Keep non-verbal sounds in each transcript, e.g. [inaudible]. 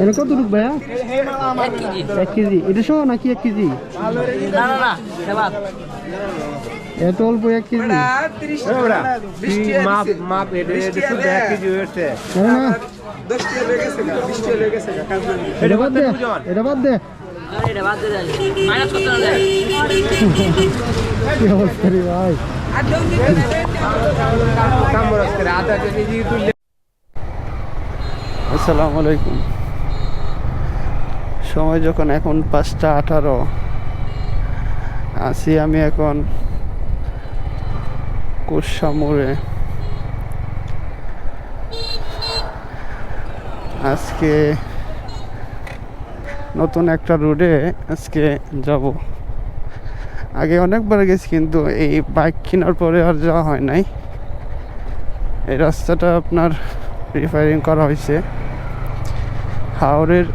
এটা কতটুকু ভাইয়া? এক কেজি। এটা সহ নাকি এক কেজি? না না না এত অল্প এক কেজি। মাপ মাপ এটা এটা এক কেজি হয়েছে না, না এটা বাদ দে এটা বাদ দে এটা বাদ দিয়ে দেয় মাইনাস করতে না দেয় কি অবস্থা রে ভাই? আধা কেজি তুললে আসসালামু আলাইকুম। সময় যখন এখন পাঁচটা আঠারো, আছি আমি এখন কোষা মোড়ে আজকে নতুন একটা রোডে আজকে যাব। আগে অনেকবার গেছি কিন্তু এই বাইক কেনার পরে আর যাওয়া হয় নাই। এই রাস্তাটা আপনার রিফায়ারিং করা হয়েছে। হাওড়ের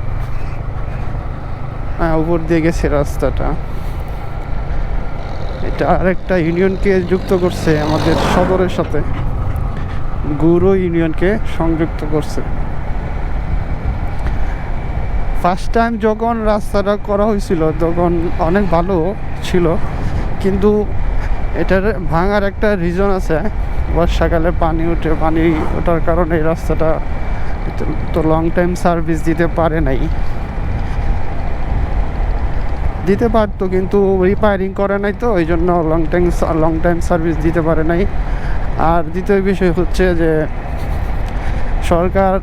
হ্যাঁ, উপর দিয়ে গেছে রাস্তাটা। এটা আরেকটা ইউনিয়নকে যুক্ত করছে আমাদের সদরের সাথে। গুরু ইউনিয়নকে সংযুক্ত করছে। ফার্স্ট টাইম যখন রাস্তাটা করা হয়েছিল তখন অনেক ভালো ছিল। কিন্তু এটার ভাঙার একটা রিজন আছে। বর্ষাকালে পানি উঠে পানি ওঠার কারণে এই রাস্তাটা তো- লং টাইম সার্ভিস দিতে পারে নাই। দিতে পারতো, কিন্তু রিপেয়ারিং করে নাই তো, ওই জন্য long time long time service দিতে পারে নাই। আর দ্বিতীয় বিষয় হচ্ছে যে, সরকার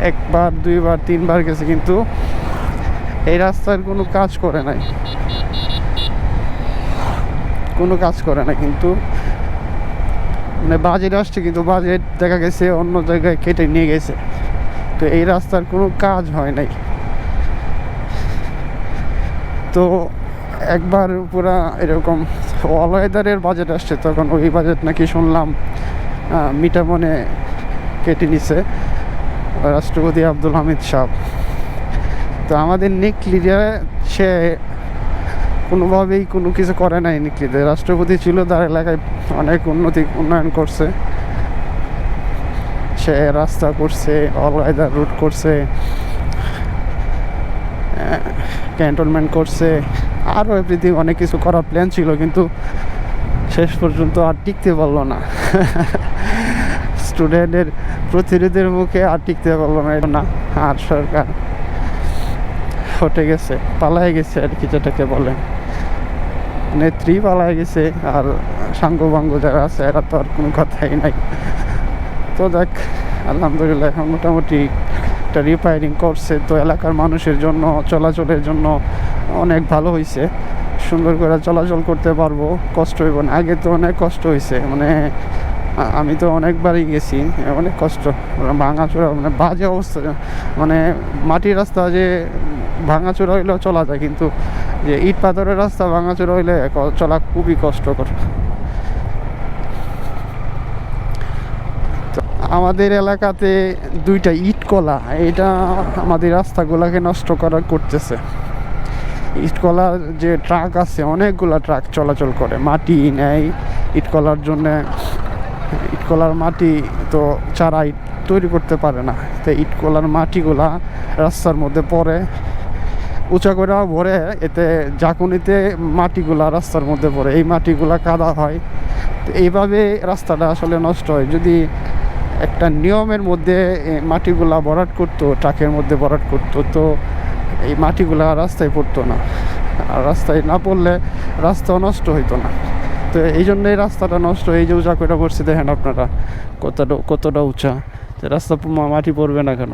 একবার, দুইবার, তিনবার গেছে, কিন্তু এই রাস্তার কোনো কাজ করে নাই। কোনো কাজ করে না কিন্তু মানে বাজেট আসছে, কিন্তু বাজেট দেখা গেছে, অন্য জায়গায় কেটে নিয়ে গেছে। তো এই রাস্তার কোনো কাজ হয় নাই। তো একবার পুরা এরকম অল ওয়েদারের বাজেট আসছে, তখন ওই বাজেট নাকি শুনলাম মিটামনে কেটে নিছে, রাষ্ট্রপতি আব্দুল হামিদ সাহ তো আমাদের নিকলিরা, সে কোনোভাবেই কোনো কিছু করে নাই নিকলিতে রাষ্ট্রপতি ছিল, তার এলাকায় অনেক উন্নতি উন্নয়ন করছে। সে রাস্তা করছে অল ওয়েদার রুট করছে ক্যান্টনমেন্ট করছে। আরও এভরিথিং অনেক কিছু করার প্ল্যান ছিল, কিন্তু শেষ পর্যন্ত আর টিকতে পারল না। স্টুডেন্টের প্রতিরোধের মুখে আর টিকতে পারল না এটা না, আর সরকার হটে গেছে পালায় গেছে আর কি যেটাকে বলে। নেত্রী পালায় গেছে, আর সাঙ্গবাঙ্গ যারা আছে, এরা তো আর কোনো কথাই নাই। তো দেখ, আলহামদুলিল্লাহ, এখন মোটামুটি একটা রিপেয়ারিং করছে। তো এলাকার মানুষের জন্য, চলাচলের জন্য অনেক ভালো হয়েছে সুন্দর করে চলাচল করতে পারব, কষ্ট হইব না। আগে তো অনেক কষ্ট হয়েছে মানে আমি তো অনেকবারই গেছি, অনেক কষ্ট। ভাঙাচোরা মানে বাজে অবস্থা। মানে মাটির রাস্তা যে ভাঙাচোরা হইলেও চলা যায়, কিন্তু যে ইট পাথরের রাস্তা ভাঙাচোরা হইলে চলা খুবই কষ্টকর। আমাদের এলাকাতে দুইটা ইট কলা এটা আমাদের রাস্তাগুলোকে নষ্ট করা করতেছে। ইটকলার যে ট্রাক আছে, অনেকগুলা ট্রাক চলাচল করে, মাটি নেয় ইটকলার জন্য, ইটকলার মাটি তো চারা ইট তৈরি করতে পারে না। তো ইটকলার মাটিগুলা রাস্তার মধ্যে পড়ে, উঁচা করে ভরে, এতে জাকুনিতে মাটিগুলা রাস্তার মধ্যে পড়ে, এই মাটিগুলা কাদা হয়। তো এইভাবে রাস্তাটা আসলে নষ্ট হয়। যদি একটা নিয়মের মধ্যে মাটিগুলা ভরাট করতো, ট্রাকের মধ্যে ভরাট করতো, তো এই মাটিগুলা রাস্তায় পড়তো না। আর রাস্তায় না পড়লে রাস্তা নষ্ট হইতো না। তো এই জন্য এই রাস্তাটা নষ্ট এই যে উঁচা করে পড়ছে, দেখেন আপনারা কতটা কতটা উঁচা। তো রাস্তা মাটি পড়বে না কেন?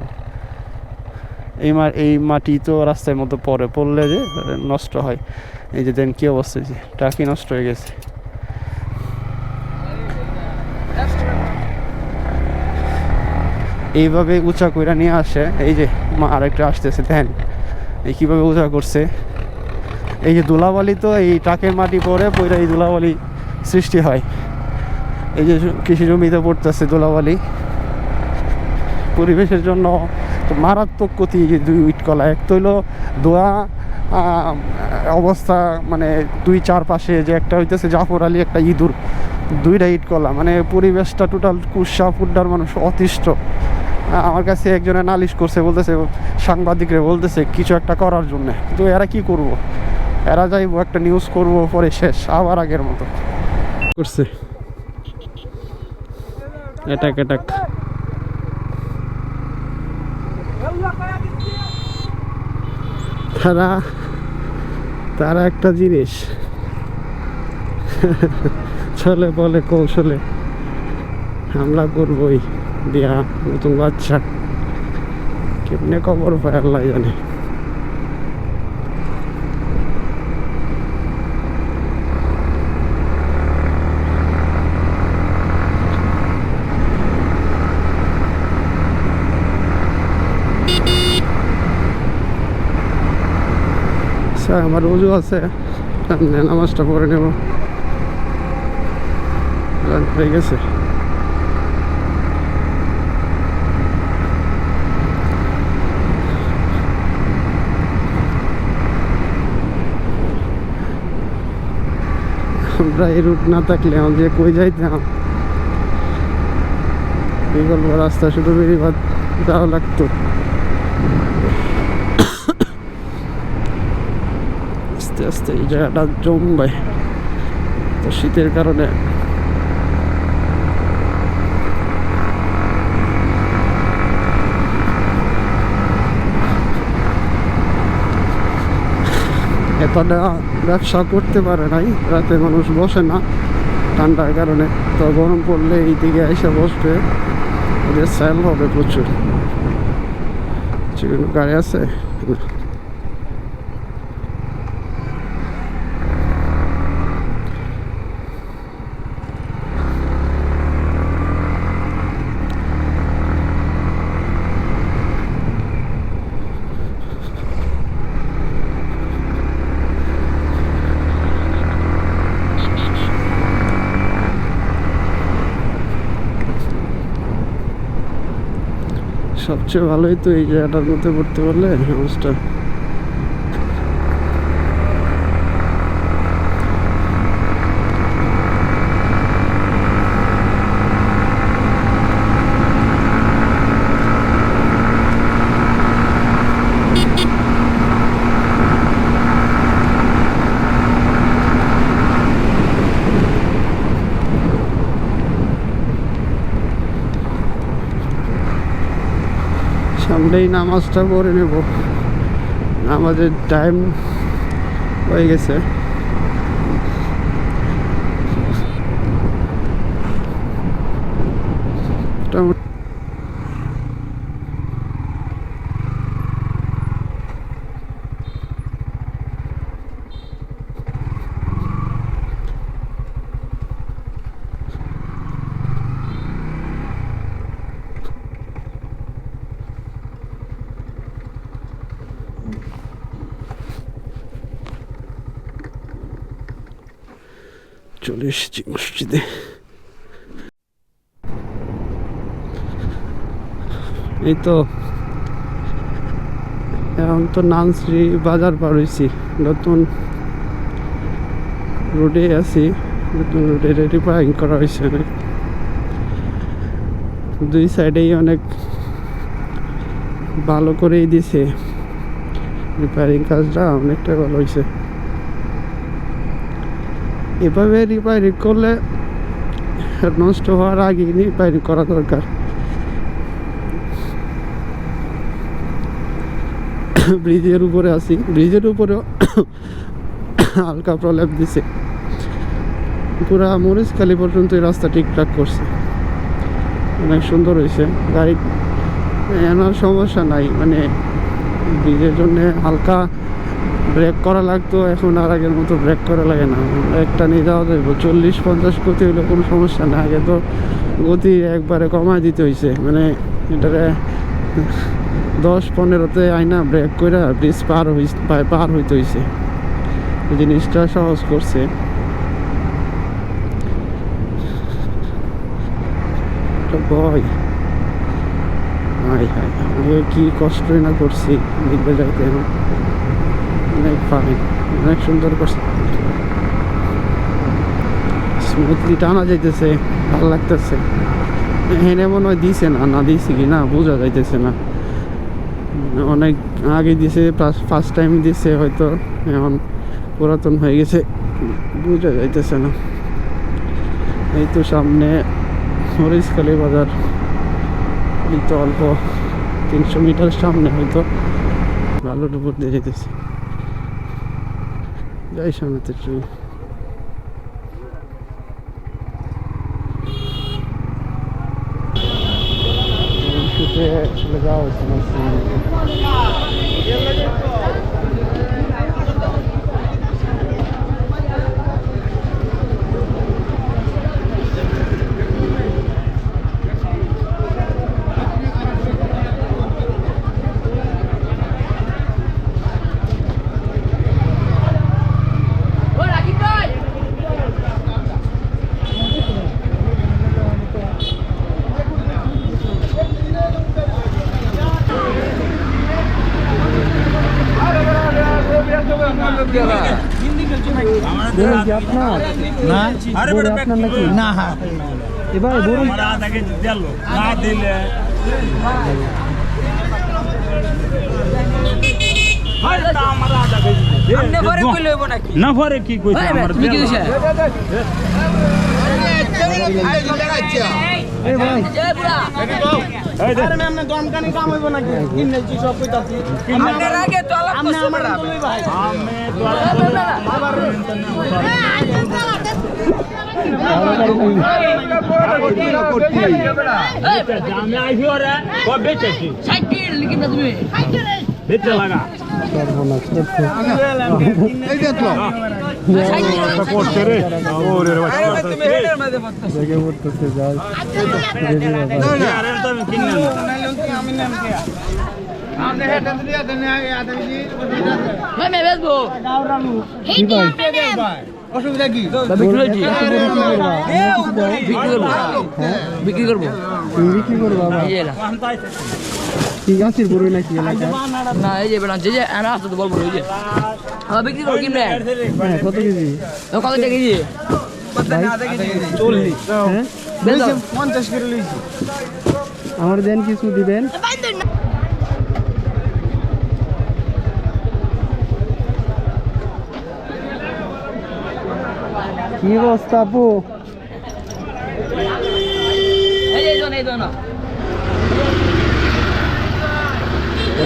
এই মা, এই মাটি তো রাস্তার মধ্যে পড়ে, পড়লে যে নষ্ট হয়। এই যে দেন কী অবস্থা যে ট্রাকই নষ্ট হয়ে গেছে। এইভাবে উঁচা কইরা নিয়ে আসে। এই যে মা আরেকটা আসতেছে দেখেন এই কীভাবে উঁচা করছে? এই যে ধুলাবালি তো, এই ট্রাকের মাটি পরে পরে এই ধুলাবালি সৃষ্টি হয়। এই যে কৃষি জমিতে পড়তেছে ধুলাবালি। পরিবেশের জন্য মারাত্মক ক্ষতি দুই ইট কলা। এক তো হইল দোয়া অবস্থা মানে দুই চার পাশে যে একটা হইতেছে জাফর আলী একটা ইঁদুর, দুইটা ইট কলা। মানে পরিবেশটা টোটাল কুসা ফুড্ডার মানুষ অতিষ্ঠ। আমার কাছে একজনে নালিশ করছে, বলতেছে, সাংবাদিকরে বলতেছে, কিছু একটা করার জন্য। তো এরা কি করব? এরা যাইবো একটা নিউজ করব, পরে শেষ, আবার আগের মতো। করছে। এটাক এটাক তারা তারা একটা জিনিস। [laughs] চলে বলে কৌশলে। হামলা করবই। দিয়া নতুন বাচ্চা। কেমনে খবর পায় আল্লাহ জানে। আচ্ছা আমার উজু আছে। নামাজটা পড়ে নেব। হয়ে গেছে। আমরা এই রুট না থাকলে আমাদের কই যাইতাম? বিকল্প রাস্তা শুধু বেরিয়ে যাওয়া লাগতো। আস্তে আস্তে এই জায়গাটা জমবে। তো শীতের কারণে। এতটা ব্যবসা করতে পারে নাই, রাতে মানুষ বসে না ঠান্ডার কারণে। তো গরম পড়লে এই দিকে এসে বসবে, ওদের সেল হবে প্রচুর। গাড়ি আছে? সবচেয়ে ভালোই তো এই জায়গাটার মধ্যে পড়তে পারলে হাউসটা সামনেই নামাজটা পড়ে নেব। নামাজের টাইম হয়ে গেছে। মোটামুটি চলে এসেছি মসজিদে। এই তো, এখন তো নানশ্রী বাজার পার হয়েছি নতুন রোডে আছি, নতুন রোডে রিপেয়ারিং করা হয়েছে দুই সাইডেই অনেক ভালো করেই দিছে। রিপেয়ারিং কাজটা অনেকটা ভালো হয়েছে এভাবে রিপেয়ারিং করলে নষ্ট হওয়ার আগে রিপেয়ারিং করা দরকার। ব্রিজের উপরে আছি। ব্রিজের উপরেও হালকা প্রলেপ দিছে। পুরা মরিচখালি পর্যন্ত রাস্তা ঠিকঠাক করছে। অনেক সুন্দর হয়েছে। গাড়ি, এনার সমস্যা নাই। মানে ব্রিজের জন্য হালকা ব্রেক করা লাগতো, এখন আর আগের মতো ব্রেক করা লাগে না। একটা নিয়ে যাওয়া যাবে চল্লিশ পঞ্চাশ গতি হলে কোনো সমস্যা না, আগে তো গতি একবারে কমায় দিতে হয়েছে মানে এটারে দশ পনেরোতে আইনা ব্রেক করে ব্রিজ পার হই পার হইতে হয়েছে জিনিসটা সহজ করছে। ভয় কি কষ্টই না করছি দেখবে যাইতে। অনেক ফাইন অনেক সুন্দর করছে। স্মুথলি টানা যাইতেছে, ভালো লাগতেছে। এনে মনে হয় দিছে না না দিছে কি না, বোঝা যাইতেছে না। অনেক আগে দিছে ফার্স্ট টাইম দিছে হয়তো, এখন পুরাতন হয়ে গেছে, বোঝা যাইতেছে না। এই তো সামনে মরিচখালী বাজার, এই তো অল্প তিনশো মিটার সামনে হয়তো ভালোর উপর দিয়ে যেতেছে যাই সামনে তো একটু শুতে চলে যাওয়া হয়েছে না সিনেমাতে। ও রাকিব ভাই বলুন কি আপনার আরে বড় বেটা আপনার নাকি না? এবার বলুন দিলে পরে না পরে কি কইছে? আমার আমি আইছি ওরে কবে বেচেছি সাইকেল লিখি তুমি অসুবিধা কি? বিক্রি হয়েছি বিক্রি করব। বিক্রি করব। করো। কি গাছের বড়ই নাকি এলাকায় না এই যে বেড়া যে যে আমি আসতে তো বলব এই যে আমার বিক্রি করব কিনবে হ্যাঁ কত কেজি ও কত কেজি হ্যাঁ বেচো আমার দেন কিছু দিবেন কি অবস্থা আপু এই যে এই জন এই জন ও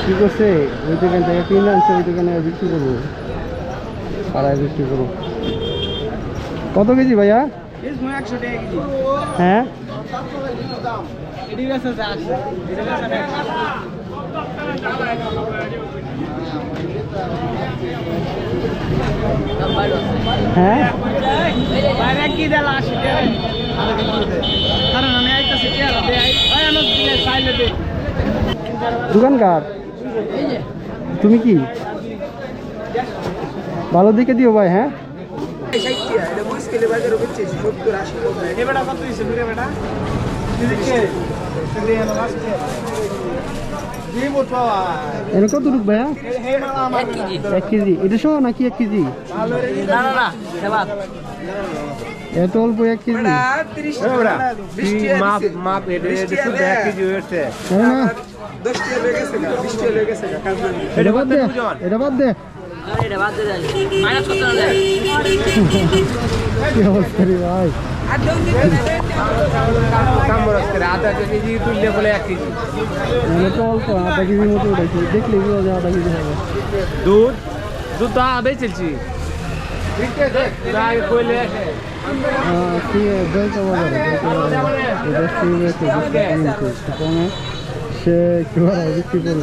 কি করছে? ওই দোকান থেকে কিনে আনছে ওই দোকানে বিক্রি করব। পাড়ায় বিক্রি করব। কত কেজি ভাইয়া? হ্যাঁ? হ্যাঁ? দোকানকার? তুমি কি? ভালো দিকে দিও ভাই হ্যাঁ? কত রূপ ভাইয়া? এক কেজি। এক কেজি? এটা সহ নাকি এক কেজি এত অল্প এক কেজি। মাপ মাপ এটা এটা শুধু এক কেজি হয়েছে। এটা বাদ দে এটা বাদ দে। আরে এটা বাদ দেন। কি অবস্থা রে ভাই? কামড় করে আধা কেজি তুললে বলে এক কেজি। মানে তো অল্প আধা কেজির মতো উঠেছি দেখলে বোঝা যায় আধা কেজি হবে। দুধ? দুধ তো আবে চলছি। কমে সে কি বলে বিক্রি করব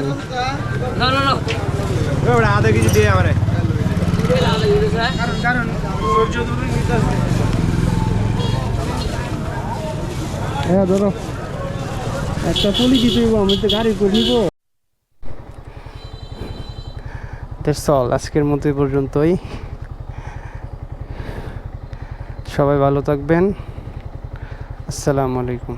না না না। ওরা আধা কেজি দিয়ে আমারে। হ্যাঁ ধরো একটা পুলি হইবো, আমি তো গাড়ি করে নিবো। চল আজকের মতো এই পর্যন্তই। সবাই ভালো থাকবেন। আসসালামু আলাইকুম।